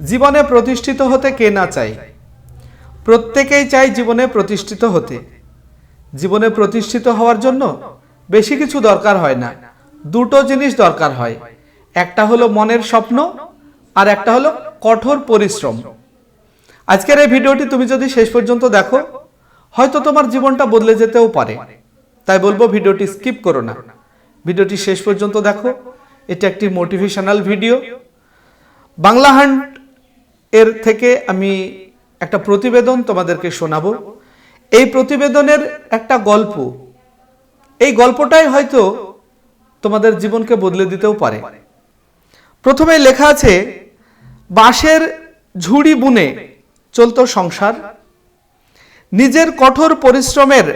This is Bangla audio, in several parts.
জীবনে প্রতিষ্ঠিত হতে কে না চায়? প্রত্যেকেই চাই জীবনে প্রতিষ্ঠিত হতে। জীবনে প্রতিষ্ঠিত হওয়ার জন্য বেশি কিছু দরকার হয় না। দুটো জিনিস দরকার হয়। একটা হলো মনের স্বপ্ন, আর একটা হলো কঠোর পরিশ্রম। আজকের এই ভিডিওটি তুমি যদি শেষ পর্যন্ত দেখো, হয়তো তোমার জীবনটা বদলে যেতেও পারে। তাই বলব ভিডিওটি স্কিপ করো না। ভিডিওটি শেষ পর্যন্ত দেখো। এটা একটি মোটিভেশনাল ভিডিও। বাংলা হান্ট এর থেকে আমি একটা প্রতিবেদন তোমাদেরকে শোনাবো। এই প্রতিবেদনের একটা গল্প। এই গল্পটাই হয়তো তোমাদের জীবনকে বদলে দিতেও পারে। প্রথমে লেখা আছে, বাঁশের ঝুড়ি বুনে চলত সংসার। নিজের কঠোর পরিশ্রমের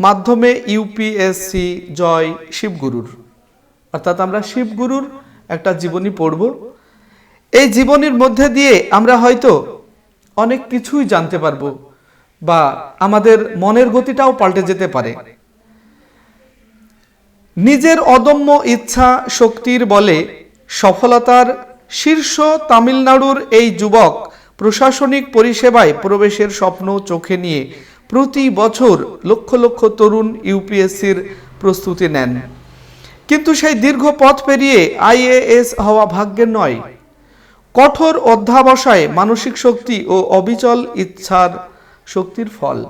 মাধ্যমে ইউপিএসসি জয় শিবগুরুর। অর্থাৎ আমরা শিবগুরুর একটা জীবনী পড়ব। এই জীবনীর মধ্যে দিয়ে আমরা হয়তো অনেক কিছুই জানতে পারব বা আমাদের মনের গতিটাও পাল্টে যেতে পারে। নিজের অদম্য ইচ্ছা শক্তির বলে সফলতার শীর্ষ তামিলনাড়ুর এই যুবক প্রশাসনিক পরিষেবায় প্রবেশের স্বপ্ন চোখে নিয়ে প্রতি বছর লক্ষ লক্ষ তরুণ ইউপিএসসির প্রস্তুতি নেন। কিন্তু সেই দীর্ঘ পথ পেরিয়ে আইএএস হওয়া ভাগ্যের নয়। কঠোর অধ্যাবসায় মানসিক শক্তি ও অবিচল ইচ্ছার শক্তির ফল।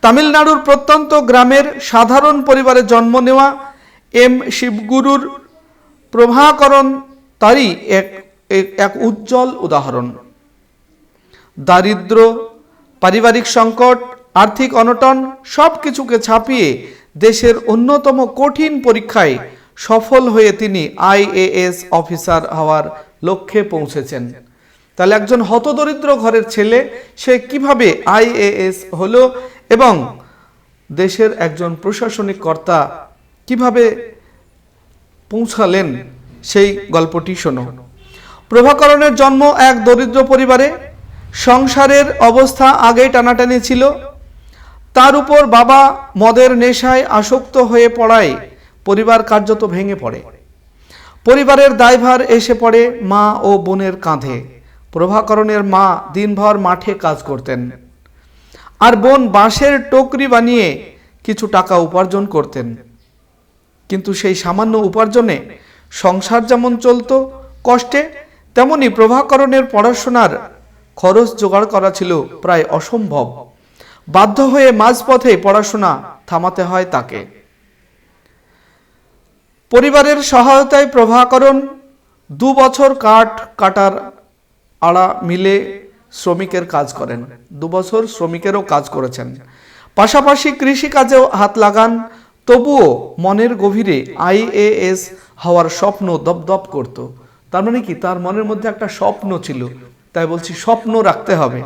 তামিলনাড়ুর প্রত্যন্ত গ্রামের সাধারণ পরিবারে জন্ম নেওয়া এম শিবগুরুর প্রভাকরণ তারই এক, এক- উজ্জ্বল উদাহরণ। দারিদ্র, পারিবারিক সংকট, আর্থিক অনটন সব কিছুকে ছাপিয়ে দেশের অন্যতম কঠিন পরীক্ষায় সফল হয়ে তিনি আইএএস অফিসার হওয়ার লক্ষ্যে পৌঁছেছেন। তাহলে একজন হতদরিদ্র ঘরের ছেলে, সে কীভাবে আইএএস হলো এবং দেশের একজন প্রশাসনিক কর্তা কীভাবে পৌঁছালেন, সেই গল্পটি শোনো। প্রভাকরণের জন্ম এক দরিদ্র পরিবারে, সংসারের অবস্থা আগেই টানাটানি ছিল। তার উপর বাবা মদের নেশায় আসক্ত হয়ে পড়ায় পরিবার কার্যত ভেঙে পড়ে। পরিবারের দায়ভার এসে পড়ে মা ও বোনের কাঁধে। প্রভাকরণের মা দিনভর মাঠে কাজ করতেন। আর বোন বাঁশের টোকরি বানিয়ে কিছু টাকা উপার্জন করতেন। কিন্তু সেই সামান্য উপার্জনে সংসার যেমন চলতো, কষ্টে তেমনি প্রভাকরণের পড়াশোনার খরচ জোগাড় করা ছিল প্রায় অসম্ভব। বাধ্য হয়ে মাঝপথে পড়াশোনা থামাতে হয় তাকে। পরিবারের সহায়তায় প্রভাকরণ, দু বছর কাঠ কাটার আড়া মিলে শ্রমিকের কাজ করেন। দু বছর শ্রমিকেরও কাজ করেছেন। পাশাপাশি কৃষিকাজেও হাত লাগান। তবুও মনের গভীরে আইএএস হওয়ার স্বপ্ন দপদপ করত। তার মানে কি? তার মনের মধ্যে একটা স্বপ্ন ছিল। তাই বলছি স্বপ্ন রাখতে হবে।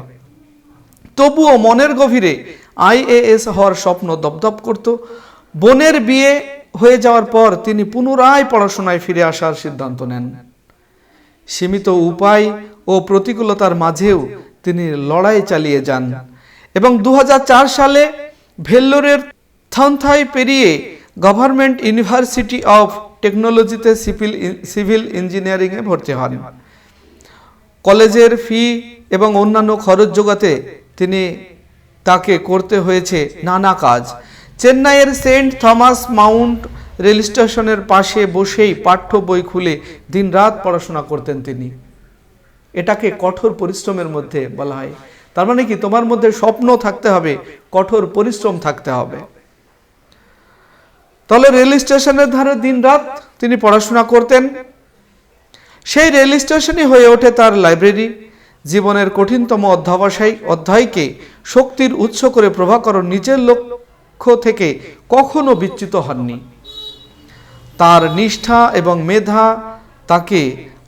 তবুও মনের গভীরে আইএএস হওয়ার স্বপ্ন দপদপ করত। বোনের বিয়ে হয়ে যাওয়ার পর তিনি পুনরায় পড়াশোনায় ফিরে আসার সিদ্ধান্ত নেন। সীমিত উপায় ও প্রতিকূলতার মাঝেও তিনি লড়াই চালিয়ে যান এবং দু হাজার চার সালে ভেল্লোরের Thanthai Periyar government university of টেকনোলজিতে সিভিল সিভিল ইঞ্জিনিয়ারিংয়ে ভর্তি হন। কলেজের ফি এবং অন্যান্য খরচ জোগাতে তিনি তাকে করতে হয়েছে নানা কাজ। চেন্নাইয়ের সেন্ট থমাস মাউন্ট রেল স্টেশনের পাশে বসেই পাঠ্য বই খুলে দিনরাত পড়াশোনা করতেন তিনি। এটাকে কঠোর পরিশ্রমের মধ্যে বলা হয়। তার মানে কি, তোমার মধ্যে স্বপ্ন থাকতে হবে, কঠোর পরিশ্রম থাকতে হবে। তাহলে রেল স্টেশনের ধারে দিনরাত তিনি পড়াশোনা করতেন। সেই রেল স্টেশনই হয়ে ওঠে তার লাইব্রেরি। জীবনের কঠিনতম অধ্যাবসায় অধ্যায়কে শক্তির উৎস করে প্রভাকরণ নিজের লক্ষ্য থেকে কখনো বিচ্যুত হননি। তার নিষ্ঠা এবং মেধা তাকে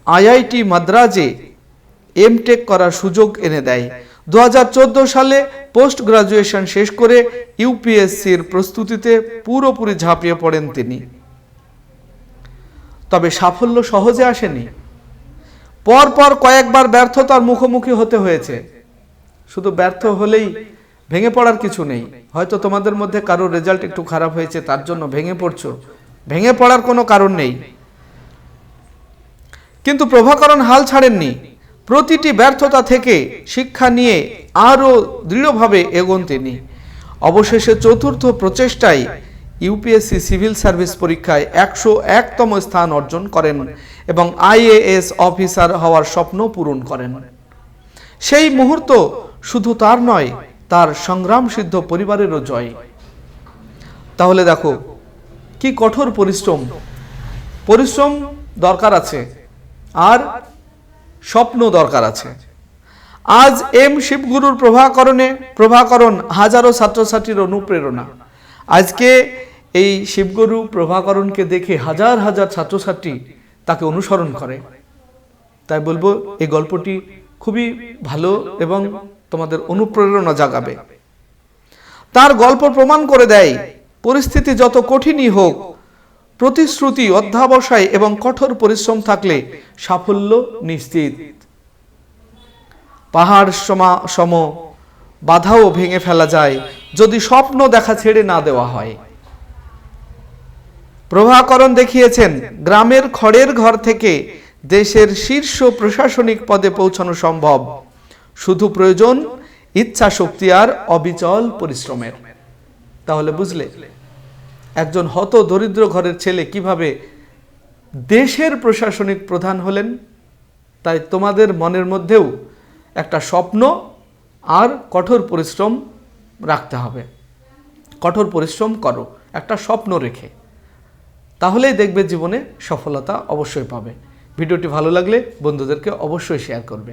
আইআইটি মাদ্রাজে এমটেক করার সুযোগ এনে দেয়। দু সালে পোস্ট গ্রাজুয়েশন শেষ করে ইউপিএসসির প্রস্তুতিতে পুরোপুরি ঝাঁপিয়ে পড়েন তিনি। তবে সাফল্য সহজে আসেনি। পর পর কয়েকবার ব্যর্থতার মুখোমুখি হতে হয়েছে। শুধু ব্যর্থ হলেই ভেঙে পড়ার কিছু নেই। হয়তো তোমাদের মধ্যে কারোর রেজাল্ট একটু খারাপ হয়েছে, তার জন্য ভেঙে পড়ছো। ভেঙে পড়ার কোনো কারণ নেই। কিন্তু প্রভাকরণ হাল ছাড়েননি। প্রতিটি ব্যর্থতা থেকে শিক্ষা নিয়ে আরও দৃঢ়ভাবে এগোন তিনি। অবশেষে চতুর্থ প্রচেষ্টায় ইউপিএসসি সিভিল সার্ভিস পরীক্ষায় একশো একতম স্থান অর্জন করেন এবং আইএএস অফিসার হওয়ার স্বপ্ন পূরণ করেন। সেই মুহূর্ত শুধু তার নয় তার সংগ্রাম সিদ্ধ পরিবারেরও জয়। তাহলে দেখো, কি কঠোর পরিশ্রম। পরিশ্রম দরকার আছে, আর স্বপ্ন দরকার আছে। আজ এম শিবগুরুর প্রভাকরণে, প্রভাকরণ হাজারো ছাত্রছাত্রীর অনুপ্রেরণা। আজকে এই শিবগুরু প্রভাকরণকে দেখে হাজার হাজার ছাত্রছাত্রী তাকে অনুসরণ করে। তাই বলব, এই গল্পটি খুবই ভালো এবং তোমাদের অনুপ্রেরণা জাগাবে। তার গল্প প্রমাণ করে দেয়, পরিস্থিতি যত কঠিনই হোক, প্রতিশ্রুতি অধ্যাবসায় এবং কঠোর পরিশ্রম থাকলে সাফল্য নিশ্চিত। পাহাড় সমা, সম বাধাও ভেঙে ফেলা যায় যদি স্বপ্ন দেখা ছেড়ে না দেওয়া হয়। প্রভাকরণ দেখিয়েছেন, গ্রামের খড়ের ঘর থেকে দেশের শীর্ষ প্রশাসনিক পদে পৌঁছানো সম্ভব। শুধু প্রয়োজন ইচ্ছা শক্তি আর অবিচল পরিশ্রমের। তাহলে বুঝলে, একজন হত দরিদ্র ঘরের ছেলে কীভাবে দেশের প্রশাসনিক প্রধান হলেন, তাই তোমাদের মনের মধ্যেও একটা স্বপ্ন আর কঠোর পরিশ্রম রাখতে হবে। কঠোর পরিশ্রম করো, একটা স্বপ্ন রেখে। তাহলেই দেখবে জীবনে সফলতা অবশ্যই পাবে। ভিডিওটি ভালো লাগলে বন্ধুদেরকে অবশ্যই শেয়ার করবে।